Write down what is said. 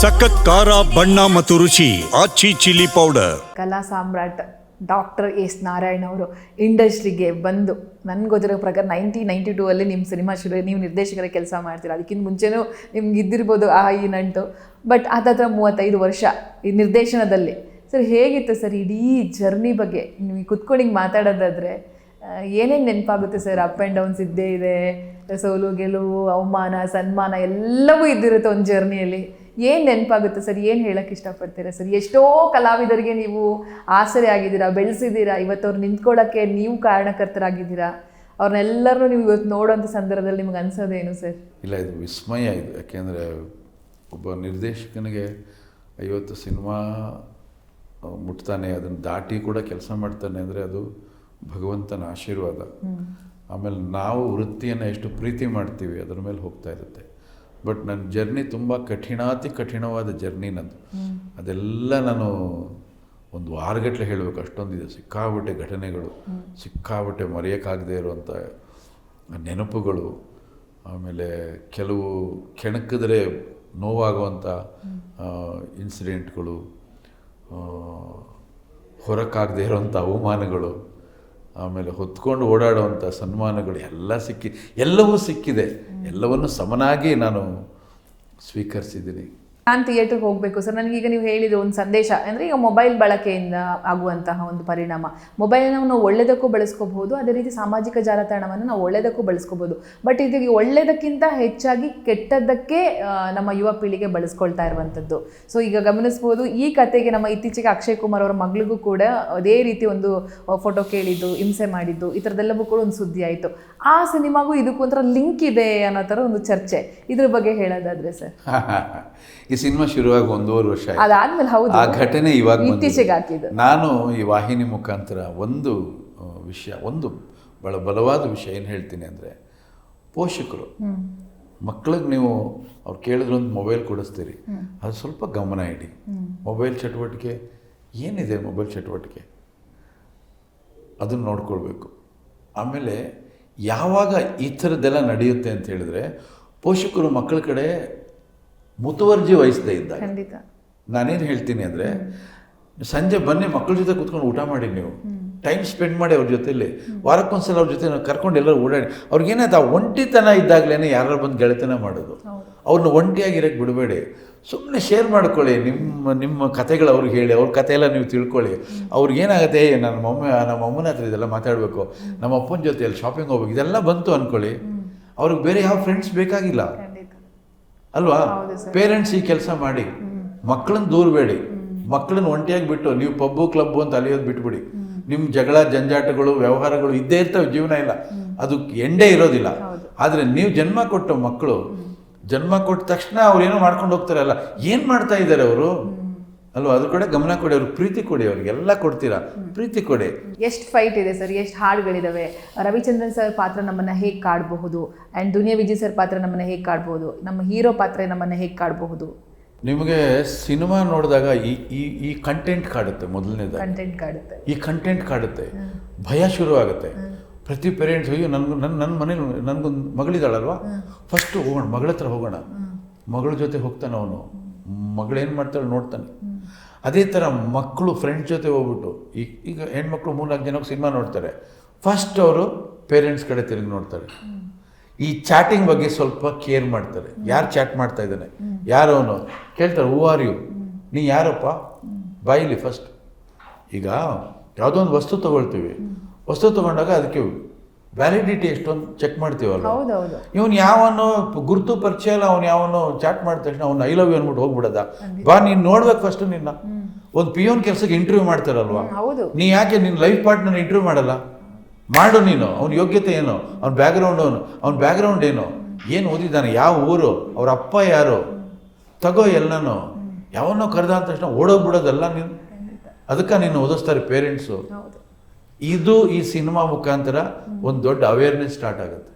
ಸಖತ್ ಖಾರ, ಬಣ್ಣ ಮತ್ತು ರುಚಿ ಆಚಿ ಚಿಲ್ಲಿ ಪೌಡರ್. ಕಲಾ ಸಾಮ್ರಾಟ್ ಡಾಕ್ಟರ್ ಎಸ್ ನಾರಾಯಣ್ ಅವರು ಇಂಡಸ್ಟ್ರಿಗೆ ಬಂದು ಗೊತ್ತಿರೋ ಪ್ರಕಾರ ನೈನ್ಟೀನ್ ನೈಂಟಿ ಟೂ ಅಲ್ಲಿ ನಿಮ್ಮ ಸಿನಿಮಾ ಶುರು ನೀವು ನಿರ್ದೇಶಕರ ಕೆಲಸ ಮಾಡ್ತೀರಾ. ಅದಕ್ಕಿಂತ ಮುಂಚೆನೂ ನಿಮ್ಗೆ ಇದ್ದಿರ್ಬೋದು ಆ ಈ ನಂಟು ಬಟ್ ಅದಾದ್ರ ಮೂವತ್ತೈದು ವರ್ಷ ಈ ನಿರ್ದೇಶನದಲ್ಲಿ. ಸರ್ ಹೇಗಿತ್ತು ಸರ್ ಇಡೀ ಜರ್ನಿ ಬಗ್ಗೆ? ನೀವು ಕುತ್ಕೊಂಡು ಹಿಂಗೆ ಮಾತಾಡೋದಾದ್ರೆ ಏನೇನು ನೆನಪಾಗುತ್ತೆ ಸರ್ ಅಪ್ ಆ್ಯಂಡ್ ಡೌನ್ಸ್ ಇದ್ದೇ ಇದೆ, ಸೋಲು, ಗೆಲುವು, ಅವಮಾನ, ಸನ್ಮಾನ ಎಲ್ಲವೂ ಇದ್ದಿರುತ್ತೆ ಒಂದು ಜರ್ನಿಯಲ್ಲಿ ಏನು ನೆನಪಾಗುತ್ತೆ ಸರ್? ಏನು ಹೇಳಕ್ಕೆ ಇಷ್ಟಪಡ್ತೀರಾ ಸರ್? ಎಷ್ಟೋ ಕಲಾವಿದರಿಗೆ ನೀವು ಆಸರೆ ಆಗಿದ್ದೀರಾ ಬೆಳೆಸಿದ್ದೀರಾ ಇವತ್ತು ಅವ್ರು ನಿಂತ್ಕೊಳ್ಳೋಕ್ಕೆ ನೀವು ಕಾರಣಕರ್ತರಾಗಿದ್ದೀರಾ? ಅವ್ರನ್ನೆಲ್ಲರೂ ನೀವು ಇವತ್ತು ನೋಡೋಂಥ ಸಂದರ್ಭದಲ್ಲಿ ನಿಮ್ಗೆ ಅನ್ಸೋದೇನು ಸರ್? ಇಲ್ಲ ಇದು ವಿಸ್ಮಯ ಇದು. ಯಾಕೆಂದರೆ ಒಬ್ಬ ನಿರ್ದೇಶಕನಿಗೆ ಐವತ್ತು ಸಿನಿಮಾ ಮುಟ್ತಾನೆ ಅದನ್ನು ದಾಟಿ ಕೂಡ ಕೆಲಸ ಮಾಡ್ತಾನೆ ಅಂದರೆ ಅದು ಭಗವಂತನ ಆಶೀರ್ವಾದ. ಆಮೇಲೆ ನಾವು ವೃತ್ತಿಯನ್ನು ಎಷ್ಟು ಪ್ರೀತಿ ಮಾಡ್ತೀವಿ ಅದರ ಮೇಲೆ ಹೋಗ್ತಾ ಇರುತ್ತೆ. ಬಟ್ ನನ್ನ ಜರ್ನಿ ತುಂಬ ಕಠಿಣಾತಿ ಕಠಿಣವಾದ ಜರ್ನಿ ನಂದು. ಅದೆಲ್ಲ ನಾನು ಒಂದು ವಾರಗಟ್ಟಲೆ ಹೇಳಬೇಕು ಅಷ್ಟೊಂದಿದೆ. ಸಿಕ್ಕಾಬಟ್ಟೆ ಘಟನೆಗಳು ಸಿಕ್ಕಾಬಟ್ಟೆ ಮರೆಯೋಕ್ಕಾಗದೆ ಇರುವಂಥ ನೆನಪುಗಳು ಆಮೇಲೆ ಕೆಲವು ಕೆಣಕಿದ್ರೆ ನೋವಾಗುವಂಥ ಇನ್ಸಿಡೆಂಟ್ಗಳು ಹೊರಕ್ಕಾಗದೇ ಇರುವಂಥ ಅವಮಾನಗಳು ಆಮೇಲೆ ಹೊತ್ಕೊಂಡು ಓಡಾಡುವಂಥ ಸನ್ಮಾನಗಳು ಎಲ್ಲ ಸಿಕ್ಕಿ ಎಲ್ಲವೂ ಸಿಕ್ಕಿದೆ. ಎಲ್ಲವನ್ನು ಸಮನಾಗಿ ನಾನು ಸ್ವೀಕರಿಸಿದ್ದೀನಿ. ನಾನು ಥಿಯೇಟರ್ಗೆ ಹೋಗಬೇಕು. ಸರ್ ನನಗೀಗ ನೀವು ಹೇಳಿದ ಒಂದು ಸಂದೇಶ, ಅಂದರೆ ಈಗ ಮೊಬೈಲ್ ಬಳಕೆಯಿಂದ ಆಗುವಂತಹ ಒಂದು ಪರಿಣಾಮ. ಮೊಬೈಲ್ನ ನಾವು ಒಳ್ಳೆಯದಕ್ಕೂ ಬಳಸ್ಕೋಬಹುದು, ಅದೇ ರೀತಿ ಸಾಮಾಜಿಕ ಜಾಲತಾಣವನ್ನು ನಾವು ಒಳ್ಳೆಯದಕ್ಕೂ ಬಳಸ್ಕೋಬಹುದು. ಬಟ್ ಇದು ಒಳ್ಳೆಯದಕ್ಕಿಂತ ಹೆಚ್ಚಾಗಿ ಕೆಟ್ಟದ್ದಕ್ಕೆ ನಮ್ಮ ಯುವ ಪೀಳಿಗೆ ಬಳಸ್ಕೊಳ್ತಾ ಇರುವಂಥದ್ದು ಸೊ ಈಗ ಗಮನಿಸ್ಬೋದು, ಈ ಕತೆಗೆ ನಮ್ಮ ಇತ್ತೀಚೆಗೆ ಅಕ್ಷಯ್ ಕುಮಾರ್ ಅವರ ಮಗಳಿಗೂ ಕೂಡ ಅದೇ ರೀತಿ ಒಂದು ಫೋಟೋ ಕೇಳಿದ್ದು, ಹಿಂಸೆ ಮಾಡಿದ್ದು, ಈ ಥರದ್ದೆಲ್ಲವೂ ಕೂಡ ಒಂದು ಸುದ್ದಿ ಆಯಿತು. ಆ ಸಿನಿಮಾಗೂ ಇದಕ್ಕೂ ಒಂಥರ ಲಿಂಕ್ ಇದೆ ಅನ್ನೋ ಥರ ಒಂದು ಚರ್ಚೆ. ಇದ್ರ ಬಗ್ಗೆ ಹೇಳೋದಾದ್ರೆ ಸರ್. ಸಿನಿಮಾ ಶುರುವಾಗಿ ಒಂದೂವರೆ ವರ್ಷ ಆಯ್ತು. ಅದಾದ್ಮೇಲೆ ಹೌದು. ಆ ಘಟನೆ ಇವಾಗ ಬಂದಿದೆ. ಇತ್ತೀಚೆಗೆ ಹಾಕಿದ್ದು ನಾನು ಈ ವಾಹಿನಿ ಮುಖಾಂತರ ಒಂದು ವಿಷಯ ಒಂದು ಬಹಳ ಬಲವಾದ ವಿಷಯ ಏನು ಹೇಳ್ತೀನಿ ಅಂದರೆ ಪೋಷಕರು. ಮಕ್ಕಳಿಗೆ ನೀವು ಅವ್ರು ಕೇಳಿದ್ರೆ ಒಂದು ಮೊಬೈಲ್ ಕೊಡಿಸ್ತೀರಿ. ಅದು ಸ್ವಲ್ಪ ಗಮನ ಇಡಿ. ಮೊಬೈಲ್ ಚಟುವಟಿಕೆ ಏನಿದೆ ಮೊಬೈಲ್ ಚಟುವಟಿಕೆ? ಅದನ್ನು ನೋಡ್ಕೊಳ್ಬೇಕು. ಆಮೇಲೆ ಯಾವಾಗ ಈ ಥರದ್ದೆಲ್ಲ ನಡೆಯುತ್ತೆ ಅಂತ ಹೇಳಿದ್ರೆ ಪೋಷಕರು ಮಕ್ಕಳ ಕಡೆ ಮುತುವರ್ಜಿ ವಹಿಸದೇ ಇದ್ದಾಗ ನಾನೇನು ಹೇಳ್ತೀನಿ ಅಂದರೆ ಸಂಜೆ ಬನ್ನಿ ಮಕ್ಕಳ ಜೊತೆ ಕೂತ್ಕೊಂಡು ಊಟ ಮಾಡಿ ನೀವು. ಟೈಮ್ ಸ್ಪೆಂಡ್ ಮಾಡಿ ಅವ್ರ ಜೊತೆಲಿ. ವಾರಕ್ಕೊಂದ್ಸಲ ಅವ್ರ ಜೊತೆ ಕರ್ಕೊಂಡು ಎಲ್ಲರೂ ಓಡಾಡಿ. ಅವ್ರಿಗೇನಾಯ್ತು ಆ ಒಂಟಿತನ ಇದ್ದಾಗಲೇ ಯಾರು ಬಂದು ಗೆಳೆತನ ಮಾಡೋದು. ಅವ್ರನ್ನ ಒಂಟಿಯಾಗಿರಕ್ಕೆ ಬಿಡಬೇಡಿ. ಸುಮ್ಮನೆ ಶೇರ್ ಮಾಡ್ಕೊಳ್ಳಿ. ನಿಮ್ಮ ನಿಮ್ಮ ಕತೆಗಳು ಅವ್ರಿಗೆ ಹೇಳಿ. ಅವ್ರ ಕತೆ ಎಲ್ಲ ನೀವು ತಿಳ್ಕೊಳ್ಳಿ. ಅವ್ರಿಗೇನಾಗುತ್ತೆ ನನ್ನ ಮಮ್ಮ ನಮ್ಮ ಅಮ್ಮನ ಹತ್ರ ಇದೆಲ್ಲ ಮಾತಾಡಬೇಕು. ನಮ್ಮ ಅಪ್ಪನ ಜೊತೆಯಲ್ಲಿ ಶಾಪಿಂಗ್ ಹೋಗ್ಬೇಕು. ಇದೆಲ್ಲ ಬಂತು ಅಂದ್ಕೊಳ್ಳಿ ಅವ್ರಿಗೆ ಬೇರೆ ಯಾವ ಫ್ರೆಂಡ್ಸ್ ಬೇಕಾಗಿಲ್ಲ. ಅಲ್ವಾ? ಪೇರೆಂಟ್ಸ್ ಈ ಕೆಲಸ ಮಾಡಿ. ಮಕ್ಕಳನ್ನ ದೂರಬೇಡಿ ಮಕ್ಕಳನ್ನ ಒಂಟಿಯಾಗಿ ಬಿಟ್ಟು ನೀವು ಪಬ್ಬು ಕ್ಲಬ್ಬು ಅಂತ ಅಲಿಯೋದು ಬಿಟ್ಬಿಡಿ. ನಿಮ್ಮ ಜಗಳ ಜಂಜಾಟಗಳು ವ್ಯವಹಾರಗಳು ಇದ್ದೇ ಇರ್ತವೆ ಜೀವನ ಇಲ್ಲ. ಅದಕ್ಕೆ ಎಂಡೇ ಇರೋದಿಲ್ಲ. ಆದರೆ ನೀವು ಜನ್ಮ ಕೊಟ್ಟ ಮಕ್ಕಳು ಜನ್ಮ ಕೊಟ್ಟ ತಕ್ಷಣ ಅವ್ರು ಏನೋ ಮಾಡ್ಕೊಂಡು ಹೋಗ್ತಾರಲ್ಲ ಏನು ಮಾಡ್ತಾ ಇದ್ದಾರೆ ಅವರು? ಅಲ್ವಾ? ಅದ್ರ ಕಡೆ ಗಮನ ಕೊಡಿ ಅವ್ರಿಗೆ ಪ್ರೀತಿ ಕೊಡಿ ಅವ್ರಿಗೆ ಎಲ್ಲ ಕೊಡ್ತೀರಾ? ಪ್ರೀತಿ ಕೊಡಿ. ಎಷ್ಟು ಫೈಟ್ ಇದೆ ಸರ್ ಎಷ್ಟು ಹಾಡುಗಳಿದಾವೆ. ರವಿಚಂದ್ರನ್ ಸರ್ ಪಾತ್ರ ನಮ್ಮನ್ನ ಹೇಗೆ ಕಾಡಬಹುದು? ಆ್ಯಂಡ್ ದುನಿಯಾ ವಿಜಯ್ ಸರ್ ಪಾತ್ರ ನಮ್ಮನ್ನ ಹೇಗೆ ಕಾಡಬಹುದು? ನಮ್ಮ ಹೀರೋ ಪಾತ್ರ ನಮ್ಮನ್ನ ಹೇಗೆ ಕಾಡಬಹುದು? ನಿಮಗೆ ಸಿನಿಮಾ ನೋಡಿದಾಗ ಈ ಈ ಈ ಕಂಟೆಂಟ್ ಕಾಡುತ್ತೆ ಮೊದಲನೇದಾಗಿ. ಕಂಟೆಂಟ್ ಕಾಡುತ್ತೆ. ಈ ಕಂಟೆಂಟ್ ಕಾಡುತ್ತೆ. ಭಯ ಶುರು ಆಗುತ್ತೆ ಪ್ರತಿ ಪೇರೆಂಟ್ಸ್ ಅಯ್ಯೋ ನನಗೂ ನನ್ನ ನನ್ನ ಮನೇಲಿ ನನಗೊಂದು ಮಗಳಿದ್ದಾಳಲ್ವಾ ಫಸ್ಟು ಹೋಗೋಣ ಮಗಳ ಹತ್ರ ಹೋಗೋಣ ಮಗಳ ಜೊತೆ ಹೋಗ್ತಾನೆ ಅವನು. ಮಗಳೇನು ಮಾಡ್ತಾಳೆ ನೋಡ್ತಾನೆ. ಅದೇ ಥರ ಮಕ್ಕಳು ಫ್ರೆಂಡ್ ಜೊತೆ ಹೋಗ್ಬಿಟ್ಟು ಈಗ ಈಗ ಹೆಣ್ಮಕ್ಳು ಮೂರ್ನಾಲ್ಕು ಜನಕ್ಕೆ ಸಿನಿಮಾ ನೋಡ್ತಾರೆ. ಫಸ್ಟ್ ಅವರು ಪೇರೆಂಟ್ಸ್ ಕಡೆ ತಿರುಗಿ ನೋಡ್ತಾರೆ. ಈ ಚಾಟಿಂಗ್ ಬಗ್ಗೆ ಸ್ವಲ್ಪ ಕೇರ್ ಮಾಡ್ತಾರೆ. ಯಾರು ಚಾಟ್ ಮಾಡ್ತಾ ಇದ್ದಾನೆ? ಯಾರು ಅವನು? ಕೇಳ್ತಾರೆ ಹೂ ಆರ್ ಯು ನೀ ಯಾರಪ್ಪ? ಬಾಯಿಲಿ ಫಸ್ಟ್ ಈಗ ಯಾವುದೋ ಒಂದು ವಸ್ತು ತಗೊಳ್ತೀವಿ. ವಸ್ತು ತಗೊಂಡಾಗ ಅದಕ್ಕೆ ವ್ಯಾಲಿಡಿಟಿ ಎಷ್ಟೊಂದು ಚೆಕ್ ಮಾಡ್ತೀವಲ್ಲ ಇವನು ಯಾವನು ಗುರುತು ಪರಿಚಯ ಇಲ್ಲ ಅವ್ನು ಯಾವನು ಚಾಟ್ ಮಾಡಿದ ತಕ್ಷಣ ಅವ್ನು ಐ ಲವ್ ಯು ಅನ್ಬಿಟ್ಟು ಹೋಗ್ಬಿಡದ? ಬಾ ನೀನು ನೋಡ್ಬೇಕು ಫಸ್ಟ್ ನಿನ್ನ. ಒಂದು ಪಿ ಒನ್ ಕೆಲಸಕ್ಕೆ ಇಂಟರ್ವ್ಯೂ ಮಾಡ್ತಾರಲ್ವಾ? ನೀ ಯಾಕೆ ನಿನ್ನ ಲೈಫ್ ಪಾರ್ಟ್ನರ್ ಇಂಟರ್ವ್ಯೂ ಮಾಡಲ್ಲ? ಮಾಡು ನೀನು. ಅವ್ನ ಯೋಗ್ಯತೆ ಏನು? ಅವ್ನ ಬ್ಯಾಕ್ಗ್ರೌಂಡ್ ಅವನು ಅವ್ನ ಬ್ಯಾಕ್ಗ್ರೌಂಡ್ ಏನು? ಏನು ಓದಿದ್ದಾನೆ? ಯಾವ ಊರು? ಅವ್ರ ಅಪ್ಪ ಯಾರು? ತಗೋ ಎಲ್ಲನೂ. ಯಾವನ್ನೋ ಕರೆದ ಅಂದ ತಕ್ಷಣ ಓಡೋಗ್ಬಿಡೋದಲ್ಲ ನೀನು? ಅದಕ್ಕೆ ನೀನು ಓದಿಸ್ತಾರೆ ಪೇರೆಂಟ್ಸು ಇದು ಈ ಸಿನಿಮಾ ಮುಖಾಂತರ ಒಂದು ದೊಡ್ಡ ಅವೇರ್ನೆಸ್ ಸ್ಟಾರ್ಟ್ ಆಗುತ್ತೆ.